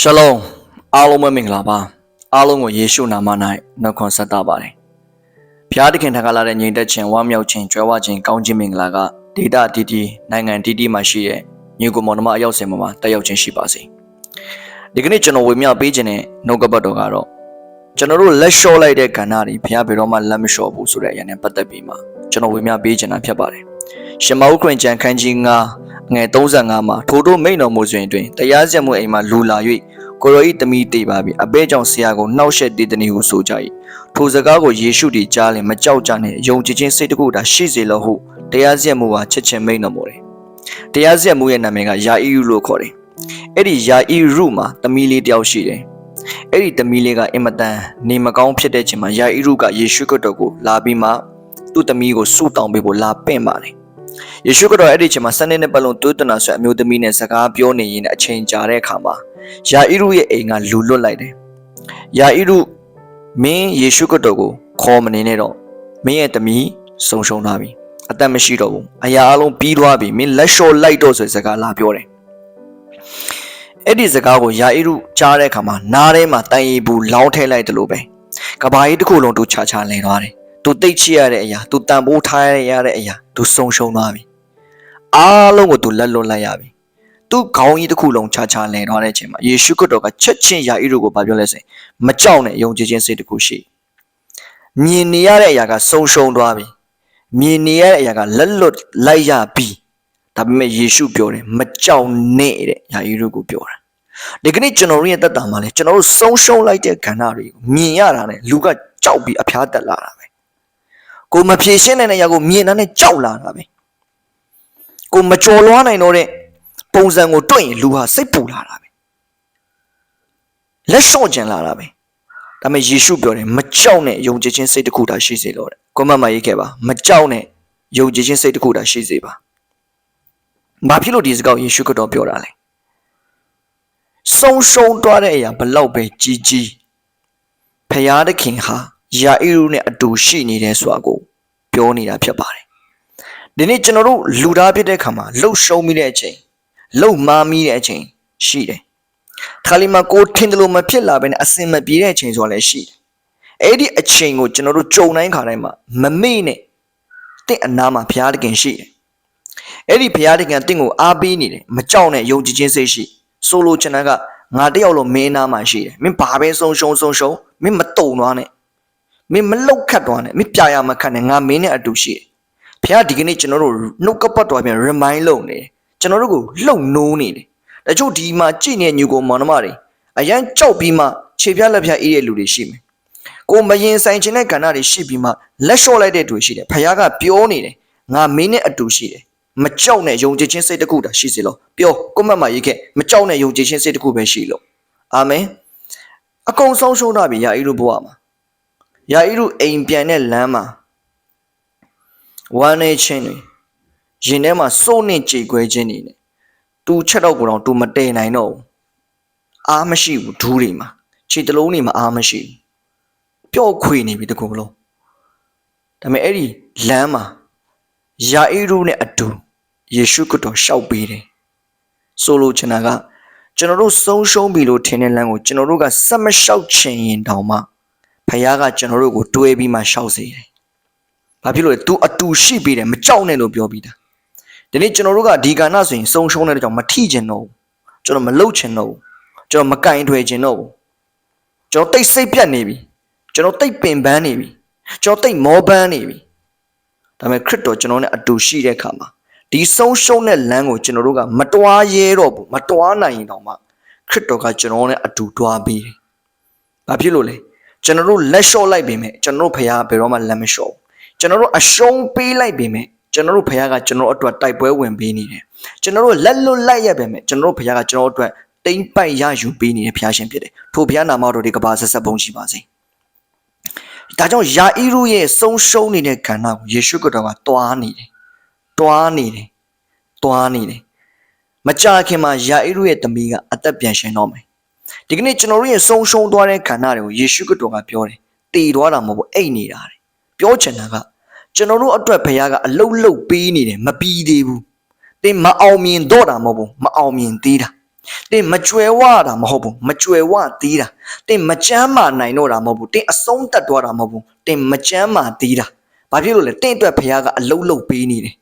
ရှလုံအားလုံးပဲမင်္ဂလာပါအားလုံးကိုယေရှုနာမ၌နှုတ်ခွန်းဆက်သပါတယ်ဖျားသခင်ထံကလာတဲ့ညီတက်ခြင်းဝမ်းမြောက်ခြင်းကြွယ်ဝခြင်းကောင်းခြင်းမင်္ဂလာကဒေတာတီတီနိုင်ငံတီတီမှာရှိတဲ့ညီကိုမောင်နှမအရောက်စင်မှာတက်ရောက်ခြင်းရှိပါစေဒီကနေ့ကျွန်တော်ဝေမျှပေးခြင်းတဲ့နှုတ်ကပတ်တော်ကတော့ကျွန်တော်တို့လက်လျှော့လိုက်တဲ့ကဏ္ဍတွေဘုရားဘယ်တော့မှလက်မလျှော့ဘူးဆိုတဲ့အရာနဲ့ပတ်သက်ပြီးမှကျွန်တော်ဝေမျှပေးခြင်းတာဖြစ်ပါတယ်ရှင်မဟုတ်ခရင်ကျန်ခန်းကြီး9 ငယ်35မှာထိုတို့မိန်တော်မူစဉ်တွင်တရားစက်မှုအိမ်မှာလူလာ၍ကိုရောဤတမိတေပါပြီအဘဲကြောင့်ဆရာကိုနှောက်ယှက်တည်တည်းဟုဆိုကြ၏ထိုစကားကိုယေရှုသည်ကြားလင်မကြောက်ကြနှင့်ယုံကြည်ခြင်းစိတ်တကူသာရှိစေလောဟုတရားစက်မှုဟာချက်ချင်းမိန်တော်မူတယ်တရားစက်မှုရဲ့နာမည်ကယာအီရုလို့ခေါ်တယ်အဲ့ဒီယာအီရုမှာတမီလေးတယောက်ရှိတယ်အဲ့ဒီတမီလေးကအင်မတန်နေမကောင်းဖြစ်တဲ့ချိန်မှာယာအီရုကယေရှုခရစ်တော်ကိုလာပြီးမှသူ့တမီကိုဆုတောင်းပေးဖို့လာပင့်ပါတယ် ယေရှုကတော့အဲ့ဒီချိန်မှာစနေနေ့ပတ်လုံးသွေးတနာဆွဲအမျိုးသမီးနဲ့စကားပြောနေရင်အချိန်ကြာတဲ့အခါမှာယာဣရုရဲ့အိမ်ကလူလွတ်လိုက်တယ်။ယာဣရုမင်းယေရှုကတော့ကိုခေါ်မနေနဲ့တော့မင်းရဲ့သမီးဆုံရှုံသွားပြီ။အသက်မရှိတော့ဘူး။အရာအလုံးပြီးသွားပြီ။မင်းလက်လျှော့လိုက်တော့ဆိုတဲ့စကားလာပြောတယ်။အဲ့ဒီစကားကိုယာဣရုကြားတဲ့အခါမှာနားထဲမှာတိုင်ရီဘူးလောင်းထဲလိုက်တယ်လို့ပဲ။ကဘာကြီးတစ်ခုလုံးသူချာချာလင်သွားတယ်။ သူတိတ်ချရတဲ့အရာသူတန်ဖိုးထားရတဲ့အရာသူဆုံရှုံသွားပြီ။အားလုံးကိုသူလက်လွတ်လိုက်ရပြီ။သူ့ခေါင်းကြီးတစ်ခုလုံးချာချာလည်သွားတဲ့အချိန်မှာယေရှုခရစ်တော်ကချက်ချင်းယာဣရုကိုဗာပြောလဲဆိုရင်မကြောက်နဲ့ယုံကြည်ခြင်းစိတ်တစ်ခုရှိ။မြင်နေရတဲ့အရာကဆုံရှုံသွားပြီ။မြင်နေရတဲ့အရာကလက်လွတ်လိုက်ရပြီ။ဒါပေမဲ့ယေရှုပြောတယ်မကြောက်နဲ့တဲ့ယာဣရုကိုပြောတာ။ဒီကနေ့ကျွန်တော်တို့ရဲ့တက်တာမှာလဲကျွန်တော်တို့ဆုံးရှုံးလိုက်တဲ့ကဏ္ဍတွေကိုမြင်ရတာနဲ့လူကကြောက်ပြီးအဖျားတက်လာတာပဲ။ ကိုမဖြေရှင်းနိုင်တဲ့အရာကိုမြင်တာနဲ့ကြောက်လာတာပဲ။ကိုမကြော်လွားနိုင်တော့တဲ့ပုံစံကိုတွေ့ရင်လူဟာစိတ်ပူလာတာပဲလက်လျှော့ကျင်လာတာပဲဒါပေမဲ့ယေရှုပြောတယ်မကြောက်နဲ့ယုံကြည်ခြင်းစိတ်တစ်ခုသာရှိစေလို့တဲ့ကိုမတ်မရေးခဲ့ပါမကြောက်နဲ့ယုံကြည်ခြင်းစိတ်တစ်ခုသာရှိစေပါဘာဖြစ်လို့ဒီစကားကိုယေရှုကတော့ပြောတာလဲဆုံးရှုံးသွားတဲ့အရာဘလောက်ပဲကြီးကြီးဖယားသခင်ဟာ ယာဣရုနဲ့အတူရှိနေတယ်ဆိုတာကိုပြောနေတာဖြစ်ပါတယ်ဒီနေ့ကျွန်တော်တို့လူသားဖြစ်တဲ့အခါမှာလှုပ်ရှုံးမိတဲ့အချိန်လှုပ်မားမိတဲ့အချိန်ရှိတယ်။ခါလီမှာကိုထင်တယ်လို့မဖြစ်လာဘဲနဲ့အစင်မပြေတဲ့အချိန်ဆိုတာလည်းရှိတယ်။အဲ့ဒီအချိန်ကိုကျွန်တော်တို့ကြုံတိုင်းခါတိုင်းမှာမမေ့နဲ့တင့်အနာမှာဘုရားတခင်ရှိတယ်။အဲ့ဒီဘုရားတခင်တင့်ကိုအားပေးနေတယ်မကြောက်နဲ့ယုံကြည်ခြင်းစိတ်ရှိဆိုလိုချင်တာကငါတယောက်လုံးမင်းနာမှာရှိတယ်။မင်းဘာပဲဆုံးရှုံးဆုံးရှုံးမင်းမတုံသွားနဲ့ မင်းမလောက်ခတ်သွားနဲ့မင်းပြရမခတ်နဲ့ငါမင်းနဲ့အတူရှိတယ်။ဘုရားဒီကနေ့ကျွန်တော်တို့နှုတ်ကပတ်တော်ပြန် remind လုပ်နေတယ်ကျွန်တော်တို့ကိုလှုပ်နိုးနေတယ်တချို့ဒီမှာကြည်နေညူကိုမောင်နှမတွေအရန်ကြောက်ပြီးမှခြေပြလက်ပြအေးတဲ့လူတွေရှိမယ်ကိုမရင်ဆိုင်ခြင်းတဲ့ကဏ္ဍတွေရှိပြီးမှလက်လျှော့လိုက်တဲ့တွေရှိတယ်ဖခင်ကပြောနေတယ်ငါမင်းနဲ့အတူရှိတယ်မကြောက်နဲ့ယုံကြည်ခြင်းစိတ်တစ်ခုတာရှိစေလို့ပြောကိုမတ်မရေးခဲ့မကြောက်နဲ့ယုံကြည်ခြင်းစိတ်တစ်ခုပဲရှိလို့အာမင်အကုန်ဆုံးရှုံးတာပြီယာဣရုဘဝမှာ ယာဣရုအိမ်ပြန်တဲ့လမ်းမှာဝမ်းနေခြင်းတွေရင်ထဲမှာစိုးနှင့်ကြေခွဲခြင်းနေနဲ့သူချက်တော့ကိုတော့သူမတည်နိုင်တော့ဘူးအားမရှိဘူးဒူးတွေမှာခြေတလုံးတွေမှာအားမရှိဘူးပျော့ခွေနေပြီတကူလုံးဒါပေမဲ့အဲ့ဒီလမ်းမှာယာအေရုနဲ့အတူယေရှုခရစ်တော်ရှောက်ပေးတယ်ဆိုလိုချင်တာကကျွန်တော်တို့ဆုံးရှုံးပြီလို့ထင်တဲ့လမ်းကိုကျွန်တော်တို့ကဆက်မလျှောက်ချင်ရင်တောင်မှ ဖခင်ကကျွန်တော်တို့ကိုတွေးပြီးမှရှောက်စေတယ်။ဘာဖြစ်လို့လဲ तू အတူရှိပြီးတယ်မကြောက်နဲ့လို့ပြောပြီးတာ။ဒီနေ့ကျွန်တော်တို့ကဒီကဏ္ဍဆိုရင်ဆုံးရှုံးတဲ့ကြောင့်မထိကျင်တော့ဘူး။ကျွန်တော်မလှုပ်ချင်တော့ဘူး။ကျွန်တော်မကင်ထွယ်ချင်တော့ဘူး။ကျွန်တော်တိတ်စိတ်ပြတ်နေပြီ။ကျွန်တော်တိတ်ပင်ပန်းနေပြီ။ကျွန်တော်တိတ်မောပန်းနေပြီ။ဒါပေမဲ့ခရစ်တော်ကျွန်တော်နဲ့အတူရှိတဲ့အခါမှာဒီဆုံးရှုံးတဲ့လမ်းကိုကျွန်တော်တို့ကမတွားရဲတော့ဘူးမတွားနိုင်ရင်တော့မှခရစ်တော်ကကျွန်တော်နဲ့အတူတွားပြီးတယ်။ဘာဖြစ်လို့လဲ ကျွန်တော်တို့လက်လျှော့လိုက်ပေမဲ့ကျွန်တော်တို့ဖခင်ဘယ်တော့မှလက်မလျှော့ဘူးကျွန်တော်တို့အရှုံးပေးလိုက်ပေမဲ့ကျွန်တော်တို့ဖခင်ကကျွန်တော်တို့အတွက်တိုက်ပွဲဝင်ပေးနေတယ်ကျွန်တော်တို့လက်လွတ်လိုက်ရပေမဲ့ကျွန်တော်တို့ဖခင်ကကျွန်တော်တို့အတွက်တိမ့်ပိုက်ရယူပေးနေတဲ့ဖခင်ရှင်ဖြစ်တယ်ထိုဖခင်နာမတော်ဒီကဘာဆက်ဆက်ပုံရှိပါစေဒါကြောင့်ယာဣရုရဲ့ဆုံးရှုံးနေတဲ့ခန္ဓာကိုယေရှုခရစ်တော်ကတွားနေတယ်တွားနေတယ်တွားနေတယ်မကြာခင်မှာယာဣရုရဲ့တမီးကအသက်ပြန်ရှင်တော့မယ် ဒီကနေ့ကျွန်တော်တို့ရဲ့ဆုံးရှုံးသွားတဲ့ခန္ဓာတွေကိုယေရှုခရစ်တော်ကပြောတယ်တည်သွားတာမဟုတ်ဘူးအိတ်နေတာတဲ့ပြောချင်တာကကျွန်တော်တို့အတွက်ဘုရားကအလုတ်လုတ်ပေးနေတယ်မပြီးသေးဘူးသင်မအောင်မြင်တော့တာမဟုတ်ဘူးမအောင်မြင်သေးတာတင်မကြွယ်ဝတာမဟုတ်ဘူးမကြွယ်ဝသေးတာတင်မကြမ်းမာနိုင်တော့တာမဟုတ်ဘူးတင်အဆုံးတက်သွားတာမဟုတ်ဘူးတင်မကြမ်းမာသေးတာဘာဖြစ်လို့လဲတင်အတွက်ဖခင်ကအလုံးလုံးပေးနေတယ်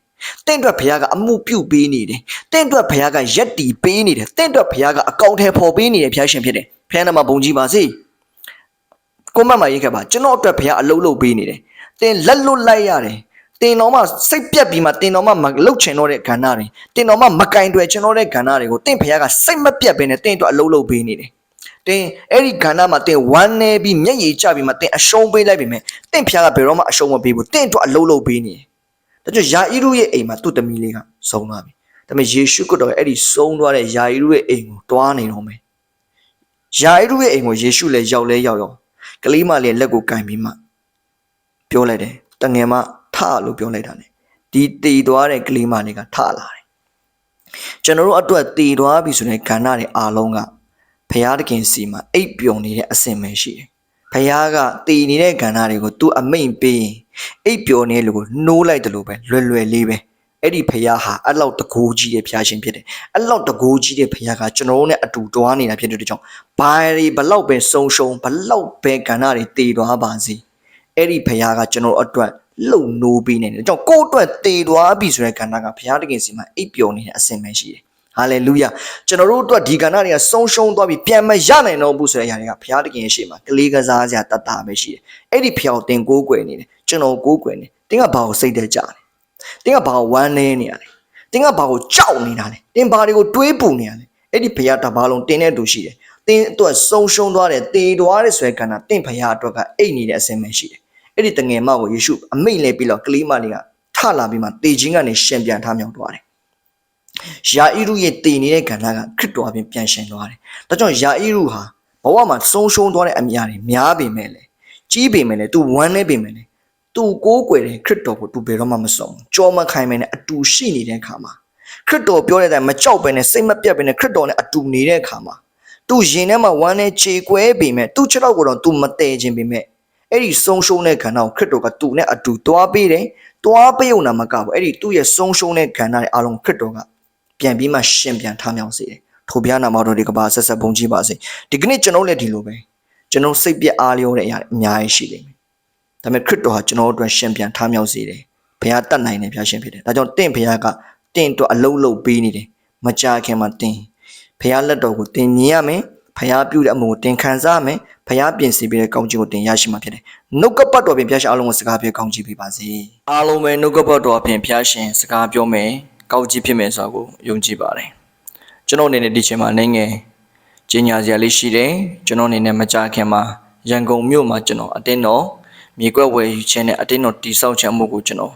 တင့်အတွက်ဖခင်ကအမှုပြုတ်ပေးနေတယ်တင့်အတွက်ဖခင်ကရက်တီပေးနေတယ်တင့်အတွက်ဖခင်ကအကောင့်ထဲပေါ်ပေးနေတယ်ဖခင်ရှင်ဖြစ်တယ်ဖခင်နာမဘုံကြီးပါစေကိုမတ်မရေးခဲ့ပါကျွန်တော်အတွက်ဖခင်အလုံးလုံးပေးနေတယ်တင်လက်လွတ်လိုက်ရတယ်တင်တော်မှစိတ်ပြက်ပြီးမှတင်တော်မှမလှုပ်ချင်တော့တဲ့ခန္ဓာတွေတင်တော်မှမကင်တွယ်ချင်တော့တဲ့ခန္ဓာတွေကိုတင့်ဖခင်ကစိတ်မပြက်ဘဲနဲ့တင့်အတွက်အလုံးလုံးပေးနေတယ်တင်အဲ့ဒီခန္ဓာမှာတင်ဝမ်းနေပြီးမျက်ရည်ကျပြီးမှတင်အရှုံးပေးလိုက်ပြီမဲ့တင့်ဖခင်ကဘယ်တော့မှအရှုံးမပေးဘူးတင့်အတွက်အလုံးလုံးပေးနေတယ် ဒါကြောင့်ယာဣရုရဲ့အိမ်မှာသူ့သမီးလေးကဆုံးသွားပြီ။ဒါပေမဲ့ယေရှုခရစ်တော်ရဲ့အဲ့ဒီဆုံးသွားတဲ့ယာဣရုရဲ့အိမ်ကိုတွားနေတော့မယ်။ယာဣရုရဲ့အိမ်ကိုယေရှုလည်းရောက်လဲရောက်ရောကလေးမလေးလက်ကိုကင်ပြီးမှပြောလိုက်တယ်။တငယ်မထလို့ပြောလိုက်တာ ਨੇ ဒီတည်သွားတဲ့ကလေးမလေးကထလာတယ်။ကျွန်တော်တို့အတွက်တည်သွားပြီဆိုတဲ့ကဏ္ဍတွေအားလုံးကဖရာသခင်စီမှာအိပ်ပျော်နေတဲ့အစင်ပဲရှိတယ်။ဖရာကတည်နေတဲ့ကဏ္ဍတွေကိုသူအမိန်ပေးရင် အိပ်ပျော်နေလူကိုနှိုးလိုက်တယ်လို့ပဲလွယ်လွယ်လေးပဲအဲ့ဒီဖះဟာအဲ့လောက်တကိုးကြီးတဲ့ဖះရှင်ဖြစ်တယ်အဲ့လောက်တကိုးကြီးတဲ့ဖះကကျွန်တော်တို့နဲ့အတူတွားနေတာဖြစ်တဲ့ကြောင့်ဘာတွေဘလောက်ပဲဆုံရှုံဘလောက်ပဲကဏ္ဍတွေတည်သွားပါစေအဲ့ဒီဖះကကျွန်တော်တို့အတွက်လုံနိုးပေးနေတယ်ကြောင့်ကိုယ့်အတွက်တည်သွားပြီဆိုတဲ့ကဏ္ဍကဖះတခင်စီမှာအိပ်ပျော်နေတဲ့အစင်ပဲရှိတယ် ဟာလေလုယာကျွန်တော်တို့အတွက်ဒီကဏ္ဍတွေကဆုံးရှုံးသွားပြီးပြန်မရနိုင်တော့ဘူးဆိုတဲ့အရာတွေကဘုရားတခင်ရဲ့ရှေ့မှာကလေးကစားစရာတတ်တာပဲရှိတယ်။အဲ့ဒီဖျောက်တင်ကိုးကွယ်နေတယ်ကျွန်တော်ကိုးကွယ်နေ။တင်းကဘာကိုစိတ်သက်ကြလဲ။တင်းကဘာကိုဝမ်းနေနေရလဲ။တင်းကဘာကိုကြောက်နေတာလဲ။တင်းဘာတွေကိုတွေးပူနေရလဲ။အဲ့ဒီဘုရားတဘာလုံးတင်းတဲ့တူရှိတယ်။တင်းအတွက်ဆုံးရှုံးသွားတယ်တေသွားတယ်ဆိုတဲ့ကဏ္ဍတင်းဘုရားအတွက်ကအိတ်နေတဲ့အစင်ပဲရှိတယ်။အဲ့ဒီတငယ်မကိုယေရှုအမိန့်လဲပြီးတော့ကလေးမလေးကထလာပြီးမှတေခြင်းကနေရှင်ပြန်ထားမြောက်သွားတယ်။ ယာဣရုရဲ့တည်နေတဲ့ကဏ္ဍကခရစ်တော်အပြင်ပြန်ရှင်သွားတယ်။ဒါကြောင့်ယာဣရုဟာဘဝမှာဆုံးရှုံးသွားတဲ့အမြာတွေများပေမဲ့လေကြီးပေမဲ့လေသူဝမ်းနေပေမဲ့လေသူကိုးကွယ်တဲ့ခရစ်တော်ကိုသူဘယ်တော့မှမဆုံးကြောမခိုင်မဲနဲ့အတူရှိနေတဲ့အခါမှာခရစ်တော်ပြောတဲ့အတိုင်းမကြောက်ပဲနဲ့စိတ်မပြတ်ပဲနဲ့ခရစ်တော်နဲ့အတူနေတဲ့အခါမှာသူရင်ထဲမှာဝမ်းနဲ့ခြေကွဲပေမဲ့သူ့ခြေထောက်ကိုတော့သူမတည်ခြင်းပေမဲ့အဲ့ဒီဆုံးရှုံးတဲ့ခန္ဓာကိုခရစ်တော်ကသူနဲ့အတူတွားပေးတယ်တွားပေးုံနာမကဘူးအဲ့ဒီသူ့ရဲ့ဆုံးရှုံးတဲ့ခန္ဓာတွေအားလုံးခရစ်တော်က ပြန်ပြီးမှရှင်ပြန်ထားမြောက်စေတယ်။ထိုဘုရားနာမတော်ဒီကဘာဆက်ဆက်ဘုံကြီးပါစေ။ဒီကနေ့ကျွန်တော်လည်းဒီလိုပဲကျွန်တော်စိတ်ပြက်အားလျောတဲ့အရာတွေအများကြီးရှိနေတယ်။ဒါပေမဲ့ခရစ်တော်ဟာကျွန်တော်တို့အတွက်ရှင်ပြန်ထားမြောက်စေတယ်။ဘုရားတတ်နိုင်တယ်ဘုရားရှင်ဖြစ်တယ်။ဒါကြောင့်တင့်ဘုရားကတင့်အတွက်အလုံးလုံးပေးနေတယ်။မကြာခင်မှာတင်ဘုရားလက်တော်ကိုတင်မြင်ရမယ်။ဘုရားပြုတဲ့အမှုကိုတင်ခံစားရမယ်။ဘုရားပြင်ဆင်ပေးတဲ့ကောင်းချီးကိုတင်ရရှိမှာဖြစ်တယ်။နှုတ်ကပတ်တော်ပြင်ဘုရားရှင်အားလုံးကိုစကားပြောကောင်းချီးပေးပါစေ။အားလုံးပဲနှုတ်ကပတ်တော်ပြင်ဘုရားရှင်စကားပြောမယ်။ ကောင်းချီးဖြစ်မယ်ဆိုတာကိုယုံကြည်ပါတယ်။ကျွန်တော်အနေနဲ့ဒီချိန်မှာနေငယ်ကျင်ညာစရာလေးရှိတယ်ကျွန်တော်အနေနဲ့မကြခင်မှာရန်ကုန်မြို့မှာကျွန်တော်အတင်းတော်မြေကွက်ဝယ်ယူခြင်းနဲ့အတင်းတော်တိဆောက်ခြင်းမှုကိုကျွန်တော်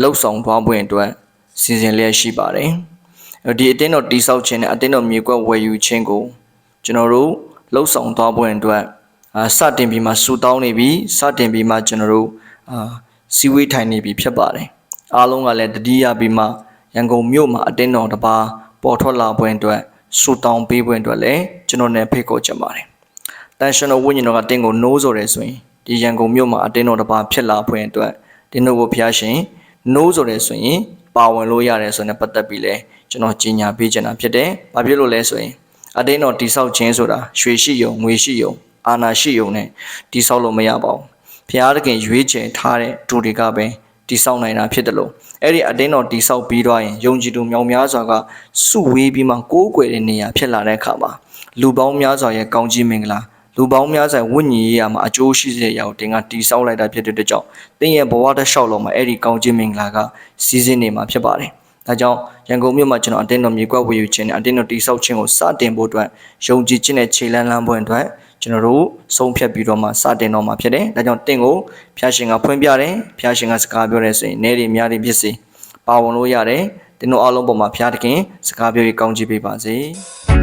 လှုပ်ဆောင်သွားဖို့အတွက်စီစဉ်လျက်ရှိပါတယ်ဒီအတင်းတော်တိဆောက်ခြင်းနဲ့အတင်းတော်မြေကွက်ဝယ်ယူခြင်းကိုကျွန်တော်တို့လှုပ်ဆောင်သွားဖို့အတွက်အာစတင်ပြီးမှဆူတောင်းနေပြီစတင်ပြီးမှကျွန်တော်တို့အာစီဝေးထိုင်နေပြီဖြစ်ပါတယ်အားလုံးကလည်းတတိယပြီးမှ ရန်ကုန်မြို့မှာအတင်းတော်တစ်ပါးပေါ်ထွက်လာဖို့အတွက်ဆူတောင်းပေးဖို့အတွက်လည်းကျွန်တော်နဲ့ဖိတ်ခေါ်ချင်ပါတယ်။တန်ရှင်တော်ဝိညာဉ်တော်ကတင်းကိုနိုးဆိုတယ်ဆိုရင်ဒီရန်ကုန်မြို့မှာအတင်းတော်တစ်ပါးဖြစ်လာဖို့အတွက်တင်းတို့ကိုဖျားရှင်နိုးဆိုတယ်ဆိုရင်ပါဝင်လို့ရတယ်ဆိုတဲ့ပတ်သက်ပြီးလဲကျွန်တော်ကြီးညာပေးချင်တာဖြစ်တယ်။ဘာဖြစ်လို့လဲဆိုရင်အတင်းတော်တိဆောက်ခြင်းဆိုတာရွှေရှိယုံငွေရှိယုံအာနာရှိယုံနဲ့တိဆောက်လို့မရပါဘူး။ဖျားသခင်ရွေးချယ်ထားတဲ့ဒူတွေကပဲ တိဆောက်နိုင်တာဖြစ်တယ်လို့အဲ့ဒီအတင်းတော်တိဆောက်ပြီးတော့ရင်ယုံကြည်သူမြောင်များစွာကစုဝေးပြီးမှကိုးကွယ်တဲ့နေရာဖြစ်လာတဲ့အခါမှာလူပေါင်းများစွာရဲ့ကောင်းကြီးမင်္ဂလာလူပေါင်းများစွာဝိညာဉ်ရေးရမှာအကျိုးရှိစေတဲ့အရာကိုတင်ကတိဆောက်လိုက်တာဖြစ်တဲ့အတွက်ကြောင့်တင်းရဲ့ဘဝတစ်လျှောက်လုံးမှာအဲ့ဒီကောင်းကြီးမင်္ဂလာကစီးစင်းနေမှာဖြစ်ပါတယ်။ဒါကြောင့်ရန်ကုန်မြို့မှာကျွန်တော်အတင်းတော်မြေကွက်ဝေယူခြင်းနဲ့အတင်းတော်တိဆောက်ခြင်းကိုစတင်ဖို့အတွက်ယုံကြည်ခြင်းနဲ့ခြေလန်းလန်းဖို့အတွက် ကျွန်တော်တို့ဆုံးဖြတ်ပြီးတော့မှစတင်တော့မှာဖြစ်တယ်။ဒါကြောင့်တင့်ကိုဖျားရှင်ကဖွင့်ပြတယ်။ဖျားရှင်ကစကားပြောတယ်ဆိုရင်နေရီများတွေဖြစ်စေပါဝင်လို့ရတယ်။တင်းတို့အားလုံးပေါ်မှာဖျားတခင်စကားပြောပြီးကောင်းချီးပေးပါစေ။